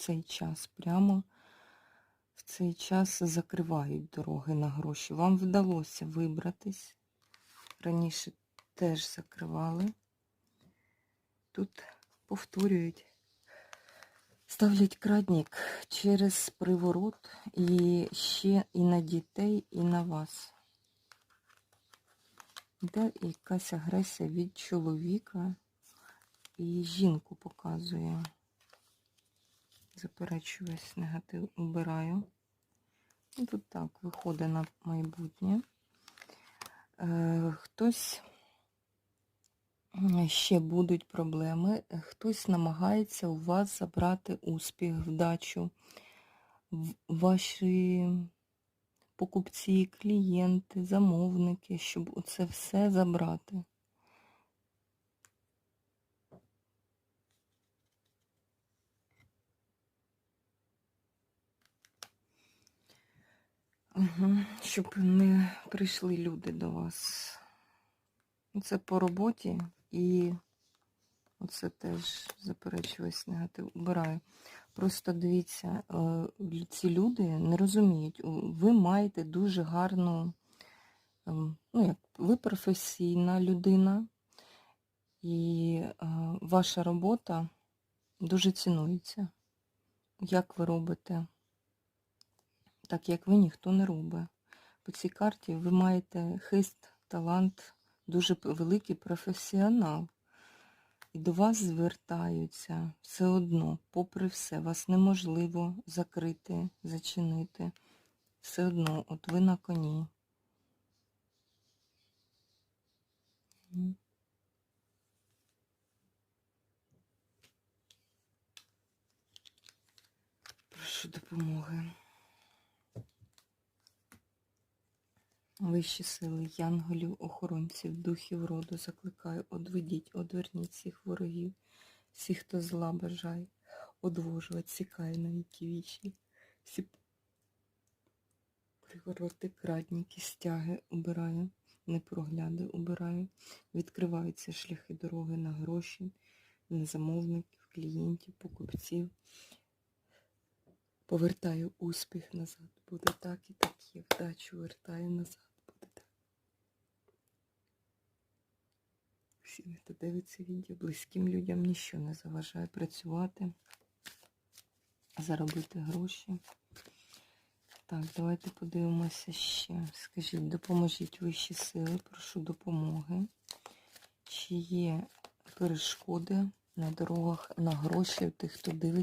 цей час. Прямо в цей час закривають дороги на гроші. Вам вдалося вибратись. Раніше теж закривали. Тут повторюють. Ставлять крадник через приворот і ще і на дітей, і на вас. Йде якась агресія від чоловіка і жінку показує. Заперечую весь негатив, убираю. І тут так, виходить на майбутнє. Е, хтось ще будуть проблеми. Хтось намагається у вас забрати успіх, вдачу. Ваші покупці, клієнти, замовники, щоб це все забрати. Угу. Щоб не прийшли люди до вас. Це по роботі і оце теж заперечуюсь негатив. Убираю. Просто дивіться, е, ці люди не розуміють. Ви маєте дуже гарну, ем, ну як ви професійна людина, і е, ваша робота дуже цінується. Як ви робите? Так як ви ніхто не робить. По цій карті ви маєте хист, талант, дуже великий професіонал. І до вас звертаються все одно, попри все, вас неможливо закрити, зачинити. Все одно, от ви на коні. Прошу допомоги. Вищі сили, янголів, охоронців, духів роду закликаю, одведіть, одверніть всіх ворогів, всіх, хто зла бажає, одвожу, відсікаю на віки вічні, всі привороти, крадніки, стяги убираю, непрогляди убираю, відкриваються шляхи дороги на гроші, на замовників, клієнтів, покупців. Повертаю успіх назад. Буде так і так є. Вдачу вертаю назад. Буде так. Всім, хто відео, близьким людям нічого не заважає працювати, заробити гроші. Так, давайте подивимося ще. Скажіть, допоможіть вищі сили, прошу допомоги. Чи є перешкоди на дорогах на гроші тих, хто дивиться?